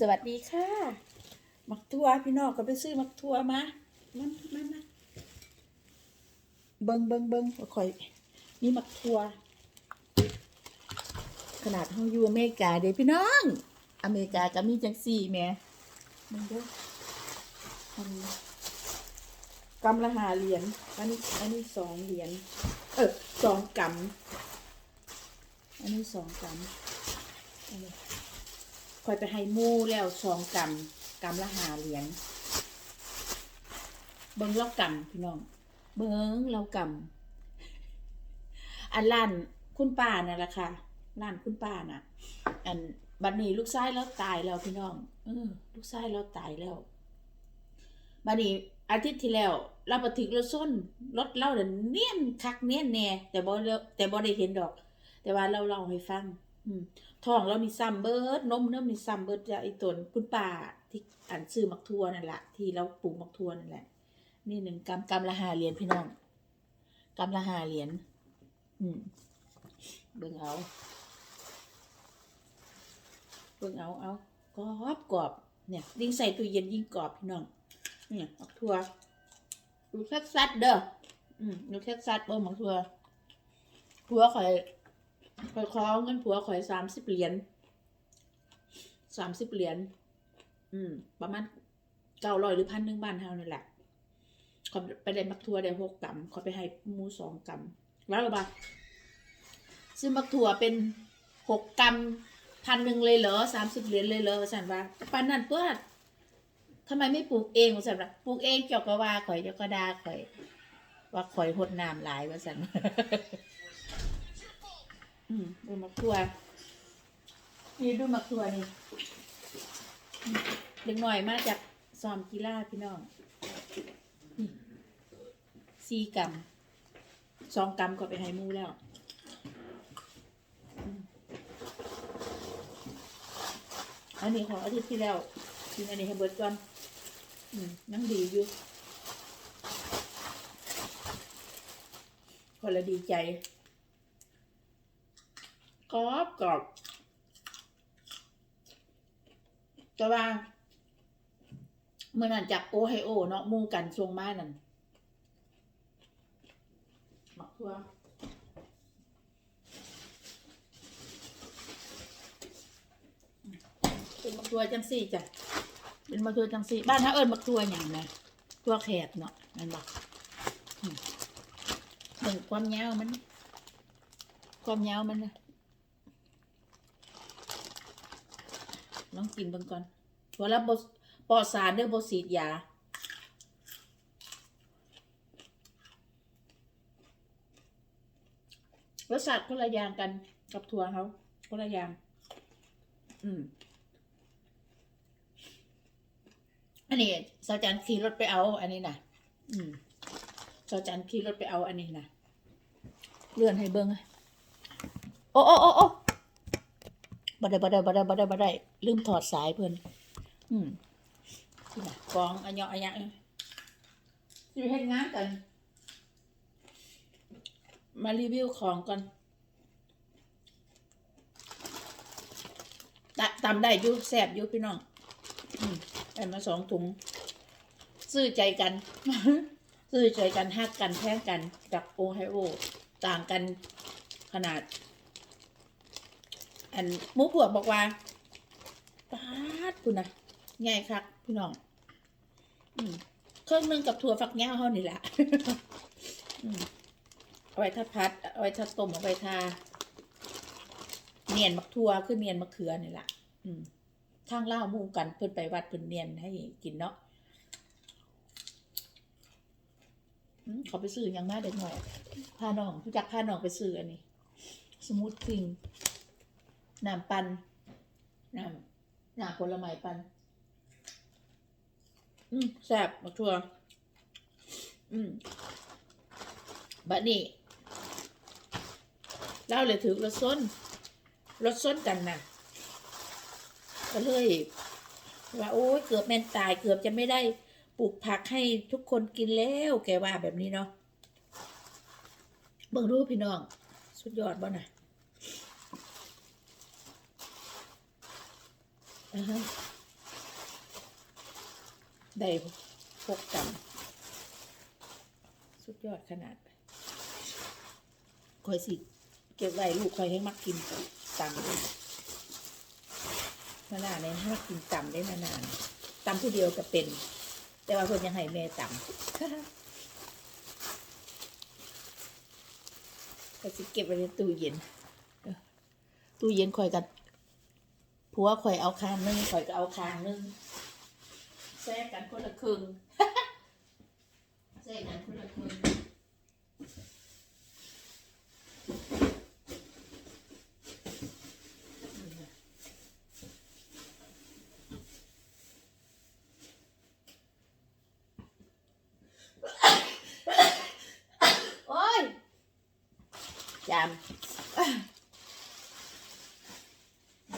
สวัสดีค่ะมักทัวพี่น้องก็ไปซื้อมักทัวมามามามาเบิงเบิงเบิงว่าข่อยมีมักทัวขนาดห้องอยู่อเมริกาเด้พี่น้อง อเมริกาก็มีจังสี่แม่มันเด้อกำละหาเหรียญอันนี้อันนี้สองเหรียญเออสองกำอันนี้สองกำอันนี้ คอยไปให้มู่แล้วสองกำกำละหาเหรียญเบิ้งเรากำพี่น้อง เบิ้งเรากำอันล้านคุณป้านั่นแหละค่ะล้านคุณป้าน่ะ อันบัดนี้ลูกชายเราตายแล้วพี่น้องเออลูกชายเราตายแล้วบัดนี้อาทิตย์ที่แล้วเราไปถึงรถส้นรถเราเนียนคักเนียนแน่แต่บ่แต่บ่ได้เห็นดอก แต่ว่าเราเล่าให้ฟัง อืม ท้องเรามีซ้ำเบิร์ดนมเริ่มมีซ้ำเบิดจากไอ้ตนคุณป้าที่อันซื้อมักทัวนั่นแหละที่เราปลูกมักทัวนั่นแหละ นี่หนึ่งกำกำละหาเหรียญพี่น้องกำละหาเหรียญอืมเบิ่งเอาเบิ่งเอาเอากรอบกรอบเนี่ยยิ่งใส่ตู้เย็นยิ่งกรอบพี่น้องเนี่ยมักทัวดูซัดเด้ออืมดูซัดเบิ่งมักทัวผัวข่อย ข่อยขอเงินผัวข่อยสามสิบเหรียญสามสิบเหรียญอืม ประมาณเก้าร้อยหรือพันหนึ่งบ้านเฮานี่แหละขอไปได้มักทัวได้หกกำขอไปให้หมูสองกำแล้วหรือเปล่าซื้อมักทัวเป็นหกกำพันหนึ่งเลยเหรอสามสิบเหรียญเลยเหรอสันว่าปันนั่นตัวทำไมไม่ปลูกเองสันว่าปลูกเองเจ้าก็ว่าข่อยเจ้าก็ด่าข่อย ว่าข่อยหดน้ำหลายว่าสัน อืมดูมักทัวนี่ดูมักทัวนี่เด็กหน่อยมาจากซ้อมกีฬาพี่น้องนี่สี่กำสองกำก็ไปให้มูแล้วอันนี้ของอาทิตย์ที่แล้วกินอันนี้ให้เบิดก่อนอืมยังดีอยู่คนละดีใจ กรอบกรอบแต่ว่าเมื่อนั้นจากโอไฮโอเนาะมู่กันทรงมานั่นหมักทั่วเป็นมักทั่วจังสี่จ้ะเป็นมักทั่วจังสี่ บ้านถ้าเอิญมักทั่วอย่างนะทั่วแขกเนาะนั่นบอกเบิ่งความยาวมัน ความยาวมันนะ ลองกินเบิ่งก่อนพอแล้วบปอดสารเด้อบสีดยารสชาติคนละอย่างกันกับถั่วเขาคนละอย่าง อืม อันนี้สาวจันขี่รถไปเอา อันนี้นะอืมสาวจันขี่รถไปเอาอันนี้นะเลื่อนให้เบิ้งโอ้โอ้โอ้โอ้บ่ได้บ่ได้บ่ได้บ่ได้บ่ได้ ลืมถอดสายเพิ่นอืมนี่น่ะกองอันยออันยะสิไปเฮ็ดงานกัน มารีวิวของก่อนตะตำได้อยู่แซ่บอยู่พี่น้องอืมได้มาสองถุง ซื้อใจกัน ซื้อใจกันฮักกันแท้งกันจากโอไฮโอ ต่างกันขนาด อันหมูพวกบอกว่า ปาดคุณนะง่ายครับพี่น้องอเครื่องนึงกับถั่วฝักยาวเฮานี่แหละอเอาไว้ทาพัด เอาไว้ทาต้มเอาไว้ทาเนียนมักทั่วคือเนียนมะเขือนี่แหละอืมทางเล่ามู่กันเพิ่นไปวัดเพิ่นเนียนให้กินเนาะอืมเขาไปซื้อหยังมาเด็กหน่อยพาน้องรู้จักพาน้องไปซื้ออันนี้ สมูทคิงน้ำปันน้ำ หน้ำผลไม้ปัน อืมแซ่บมาทัวอืมบัดนี้เล่าเลยถือรถส้นรถส้นกันนะก็เลยว่าโอ้ยเกือบแม่นตายเกือบจะไม่ได้ปลูกผักให้ทุกคนกินแล้วแกว่าแบบนี้เนาะเบิ่งรูปพี่น้อง สุดยอดบ่นะอือฮะ ได้พกกำสุดยอดขนาดคอยสิ เก็บไว้ลูกคอยให้มักกินตำเลยนานาเนี่ยให้มักกินตำได้นานตำผู้เดียวก็เป็น แต่ว่าเพิ่นยังให้แม่ตำก็สิเก็บไว้ในตู้เย็นตู้เย็นคอยกัน ผัวคอยเอาคางนึงคอยก็เอาคางนึงแซ่กันคนละครึ่งแซ่กันคนละครึ่งโอ้ยจาม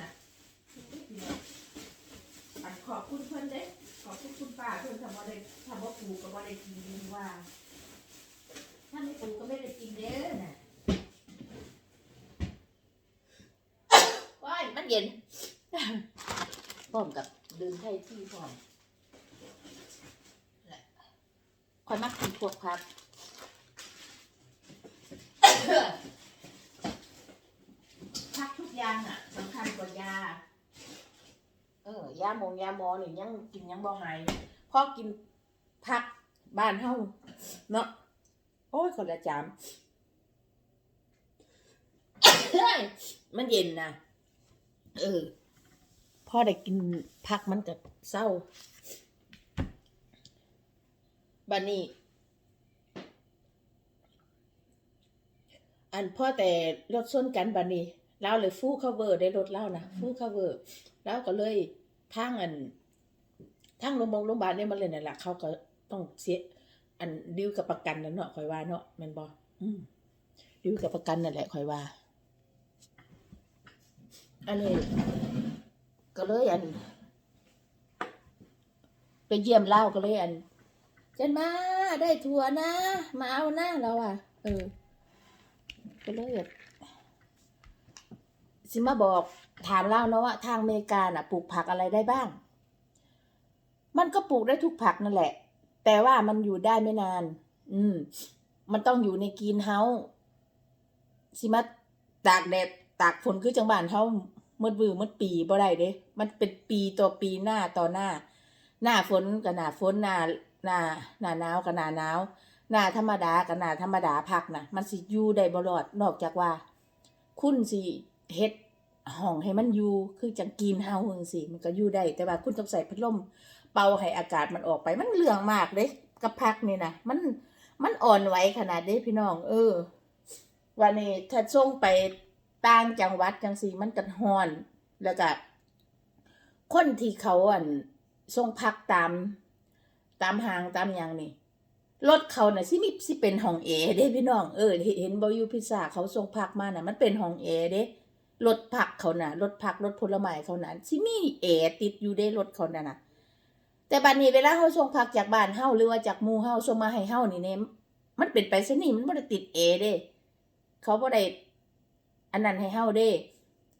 น่ะอันขอบคุณเพื่อนเด้ ขอบคุณคุณป้าเพื่อนทำว่าได้ทำว่าปูก็ว่าได้กินดีว่า ถ้าไม่ปูก็ไม่ได้กินเด้อน่ะว้ายมันเย็น พร้อมกับดื่มไทยที่พร้อมแหละคอยมักกินพวกพักพักทุกอย่างอะสำคัญกว่ายา เออ ยาหมงยาหมอนี่ยังกินยังบ่หายพอกิน พักบ้านเฮาเนาะโอ้ยคนละจามมันเย็นนะเออพ่อได้กินพักมันก็เศร้าบันนี้ อันพ่อแต่รถส้นกันบันนี้เราเลยฟู่คัฟเวอร์ได้รถเล่านะฟู่คัฟเวอร์แล้วก็เลยทางอันทางโรงบาลโรงพยาบาลเนี่ยมันเลยนั่นแหละเขาก็ ต้องเสีย อันดิวกับประกันนั่นเนาะคอยว่าเนาะแมันบอดิวกับประกันนั่นแหละคอยว่า อันนี้ ก็เลยอัน ไปเยี่ยมเล่าก็เลยอันเจนมาได้ทัวร์นะมาเอาหน้าเราอะ เออ ก็เลยแบบสิมาบอกถามเล่าเนาะว่าทางอเมริกาน่ะปลูกผักอะไรได้บ้าง มันก็ปลูกได้ทุกผักนั่นแหละ แต่ว่ามันอยู่ได้ไม่นาน อืม มันต้องอยู่ในกรีนเฮาส์สิมาตากแดดตากฝนคือจังบ้านเฮาเมื่อวือเมื่อปีบ่ได้เด้ มันเป็นปีต่อปีหน้าต่อหน้า หน้าฝนกับหน้าฝนหน้าหน้าหน้าหนาวกับหน้าหนาวหน้าธรรมดากับหน้าธรรมดาพักนะมันสิอยู่ได้บ่รอดนอกจากว่า คุณสิเฮ็ดห้องให้มันอยู่คือจังกรีนเฮาส์จังซี่มันก็อยู่ได้แต่ว่าคุณต้องใส่พัดลม เป่าให้อากาศมันออกไป มันเหลืองมากเด้กับพักนี่นะมันมันอ่อนไหวขนาดเด้พี่น้อง เออ วันนี้ถ้าส่งไปต่างจังหวัดจังซีมันกันฮ้อน แล้วก็คนที่เขาอันส่งพักตาม ตามหางตามหยังนี่รถเขาน่ะสิมีสิเป็นห้องเอเด้พี่น้องเออเห็นเห็นบ่อยูพิซซ่าเขาส่งผักมาน่ะ มันเป็นห้องเอเด้รถผักเขาน่ะรถผักรถผลไม้เขาน่ะสิมีเอติดอยู่เด้รถเขาน่ะน่ะ แต่บัดนี้เวลาเฮาส่งผักจากบ้านเฮาหรือว่าจากหมู่เฮาส่งมาให้เฮานี่เนี่ยมันเป็นไปซะนี่มันบ่ได้ติดเอเด้ เขาบ่ได้อันนั้นให้เฮาเด้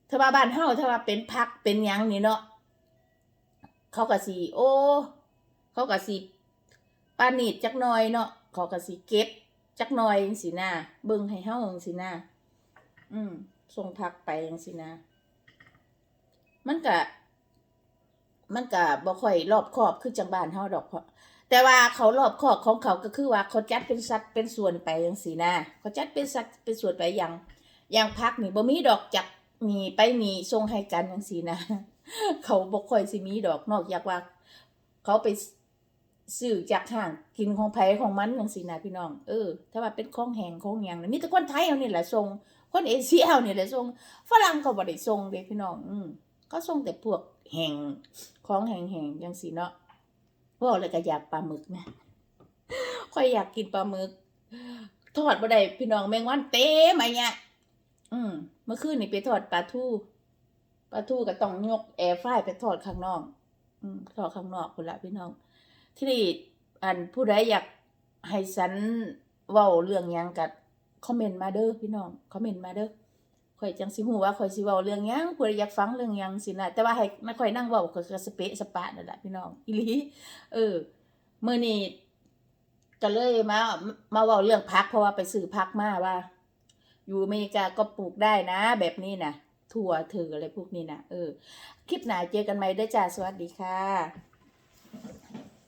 ถ้าว่าบ้านเฮาถ้าว่าเป็นผักเป็นหยังนี่เนาะเขาก็สิโอ้ เขาก็สิปานีดจักหน่อยเนาะเขาก็สิเก็บจักหน่อยจังซี่นะเบิ่งให้เฮาจังซี่นะอืมส่งผักไปจังซี่นะมันก็ มันก็บ่ค่อยรอบคอบคือจังบ้านเฮาดอกพแต่ว่าเขารอบคอบของเขาก็คือว่าเขาจัดเป็นสัดเป็นส่วนไปจังซี่นะเขาจัดเป็นสัดเป็นส่วนไปอย่างอย่างพักนี่บ่มีดอกจักมีไปมีส่งให้กันจังซี่นะเขาบ่ค่อยสิมีดอกนอกจากว่า เขาไปซื้อจากห้างกินของไผของมันจังซี่นะพี่น้องเออถ้าว่าเป็นของแหงของหยังนี่มีแต่คนไทยเอานี่แหละส่งคนเอเชียเอานี่แหละส่งฝรั่งเขาบ่ได้ส่งเด้พี่น้อง อืมเขาส่งแต่พวก แห้งของแห้งๆจังสีเนาะว่าเลยก็อยากปลาหมึกนะค่อยอยากกินปลาหมึก ทอดบ่ได้พี่น้องแมงวันเต็มอะไรเงี้ยอืมเมื่อคืนนี่ไปทอดปลาทูปลาทูก็ต้องยกแอร์ไฟไปทอดข้างนอก อืมทอดข้างนอกคนละพี่น้อง ที่นี่อันผู้ใดอยากให้ฉันเว้าเรื่องยังกับคอมเมนต์มาเด้อพี่น้องคอมเมนต์มาเด้อ ข่อยจังสิฮู้ว่าข่อยสิเว้าเรื่องหยังผู้ใดอยากฟังเรื่องหยังสินะแต่ว่าให้มาข่อยนั่งเว้าข่อยก็สเปะสปะนั่นแหละพี่น้องอีหลีเออมื้อนี้ก็เลยมามาเว้าเรื่องผักเพราะว่าไปซื้อผักมาว่า อยู่อเมริกาก็ปลูกได้นะ แบบนี้นะถั่วถืออะไรพวกนี้นะเออ คลิปหน้าเจอกันใหม่ด้จ้าสวัสดีค่ะ